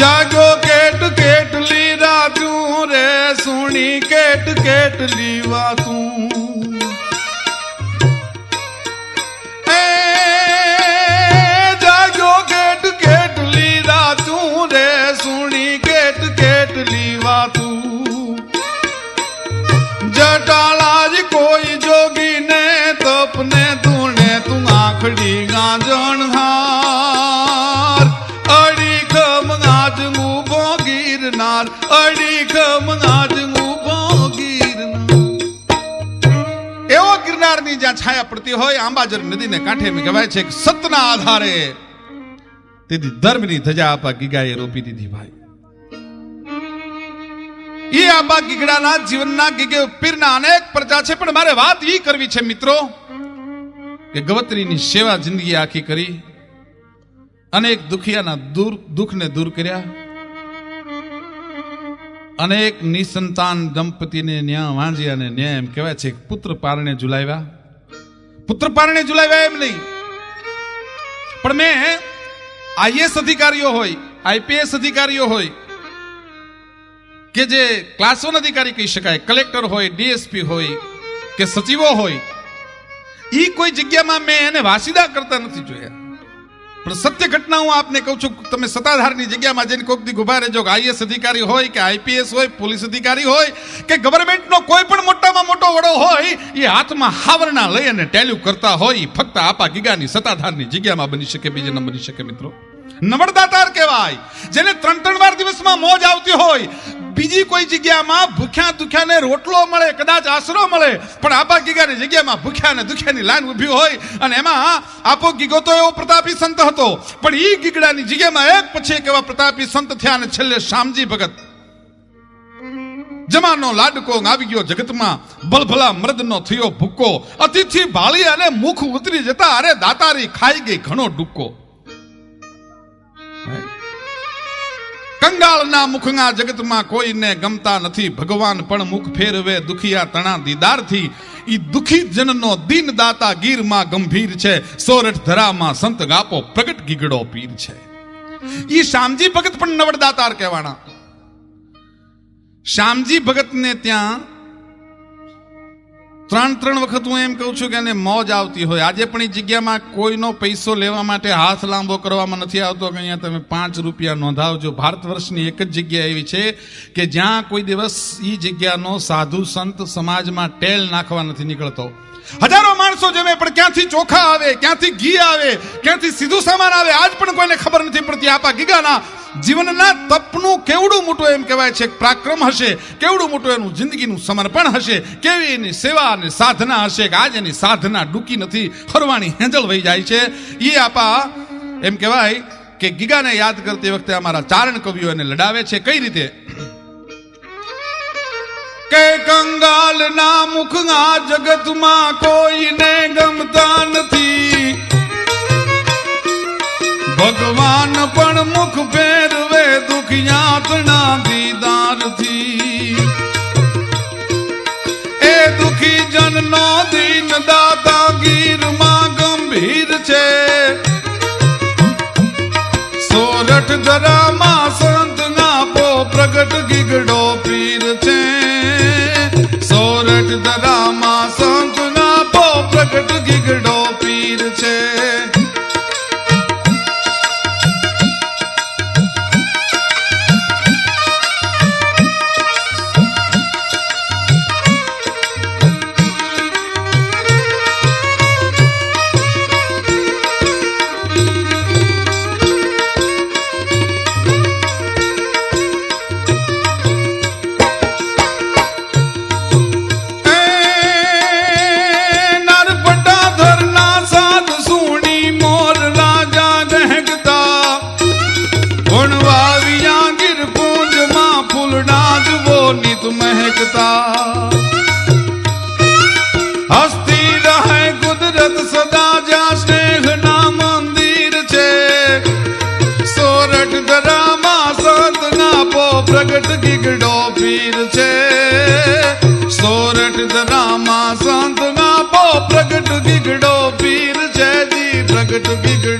જાગ્યો કેટ કેટલી રાતું રે, સુણી કેટ, કેટલી વાતું. એ જાગ્યો કેટ, કેટલી રાતું રે, સુણી કેટ, કેટલી વાતું. જટાળા જ કોઈ જોગીને, તપને તું તું આખડી ગાંજણ હા ગિરનારની જ્યાં છાયા પડતી હોય, આંબાજર નદીને કાંઠે કહેવાય છે સતના આધારે તેથી ધર્મની ધજા આપા ગીગાએ રોપી દીધી ભાઈ. એ આબા ગીગડાના જીવનના ગીગે પીરના અનેક પ્રજા છે, પણ મારે વાત ઈ કરવી છે મિત્રો, કે ગવત્રીની સેવા જિંદગી આખી કરી, અનેક દુખિયાના દૂર દુઃખને દૂર કર્યા અનેક નિસંતાન દંપતીને ન્યા વાંજ્યા અને ન્યા એમ કહેવાય છે, પુત્ર પારણે ઝુલાવ્યા. પુત્ર પારણે ઝુલાવ્યા એમ નહીં. પણ મેં આઈએસ અધિકારીઓ હોય, આઈપીએસ અધિકારીઓ હોય, કે જે ક્લાસ વન અધિકારી કહી શકાય, કલેક્ટર હોય, ડીએસપી હોય, કે સચિવો હોય એ કોઈ જગ્યામાં મેં એને વાસીદા કરતા નથી જોયા. પણ સત્ય ઘટના હું આપને કહું છું, તમે સત્તાધારની જગ્યામાં જઈને કોઈક દી ઊભા રહેજો આઈએસ અધિકારી હોય કે આઈપીએસ હોય, પોલીસ અધિકારી હોય કે ગવર્મેન્ટનો કોઈ પણ મોટામાં મોટો વડો હોય, એ હાથમાં હાવરણા લઈ અને ટેલ્યુ કરતા હોય ફક્ત આપા ગીગાની સત્તાધારની જગ્યામાં બની શકે, બીજે ન બની શકે મિત્રો. નવરદાતાર કહેવાય, જેને ત્રણ ત્રણ વાર દિવસમાં મોજ આવતી હોય બીજી કોઈ જગ્યામાં ભૂખ્યા દુખ્યાને રોટલો મળે, કદાચ આશરો મળે, પણ આપા ગીગાની જગ્યામાં ભૂખ્યા અને દુખ્યાની લાઈન ઊભી હોય અને એમાં આપો ગીગો તો એવો પ્રતાપી સંત હતો, પણ ઈ ગીગડાની જગ્યામાં એક પછી એક એવા પ્રતાપી સંત થયા અને છેલ્લે શામજી ભગત. જમાનો લાડકો આવી ગયો જગતમાં, બલભલા મૃદનો થયો ભૂકો, અતિથિ ભાળી અને મુખ ઉતરી જતા અરે દાતારી ખાઈ ગઈ ઘણો ડૂક્કો કંગાળના મુખના જગતમાં કોઈને ગમતા નથી. ભગવાન પણ મુખ ફેરવે દુખિયા તણા દીદારથી. ઈ દુખી જનનો દીન દાતા ગીરમાં ગંભીર છે. સોરઠ ધરામાં સંત ગાપો પ્રગટ ગીગડો પીર છે. ઈ શામજી ભગત પણ નવડદાતાર કહેવાના. શ્યામજી ભગતને ત્યાં ત્રણ ત્રણ વખત હું એમ કહું છું કે એને મોજ આવતી હોય. આજે પણ એ જગ્યામાં કોઈનો પૈસો લેવા માટે હાથ લાંબો કરવામાં નથી આવતો કે અહીંયા તમે પાંચ રૂપિયા નોંધાવજો. ભારત વર્ષની એક જ જગ્યા એવી છે કે જ્યાં કોઈ દિવસ એ જગ્યાનો સાધુ સંત સમાજમાં ટેલ નાખવા નથી નીકળતો. હજારો માણસો જમે, પણ ક્યાંથી ચોખા આવે, ક્યાંથી ઘી આવે, ક્યાંથી સીધું સામાન આવે, આજ પણ કોઈને ખબર નથી પડતી આપા ગીગાના જીવનના તપનું કેવડું મોટું એમ કહેવાય છે પ્રાક્રમ હશે, કેવડું મોટું એનું જિંદગીનું સમર્પણ હશે, કેવી એની સેવા અને સાધના હશે, કે આજ એની સાધના ડૂકી નથી ફરવાની હેંજળ વહી જાય છે. એ આપા એમ કહેવાય કે ગીગાને યાદ કરતી વખતે અમારા ચારણ કવિઓ એને લડાવે છે. કઈ રીતે? કે કંગાલના મુખના જગતમાં કોઈને ગમતા નથી. ભગવાન પણ મુખ ફેરવે દુખિયાતના દીદારથી. એ દુખી જનનો દીન દાતા ગીરમાં ગંભીર છે. સોરઠ સંત નાપો પ્રગટ ગીગડો નિત મહેકતા. હસ્તી રહે કુદરત સદા જ્યાં સ્નેહના મંદિર છે. સોરઠ ધરામાં સંત નાપો પ્રગટ ગીગડો પીર છે. સોરઠ ધરામાં સંત નાપો પ્રગટ ગીગડો પીર છે જી પ્રગટ ગીગડો પીર છે. જી પ્રગટ ગીગડો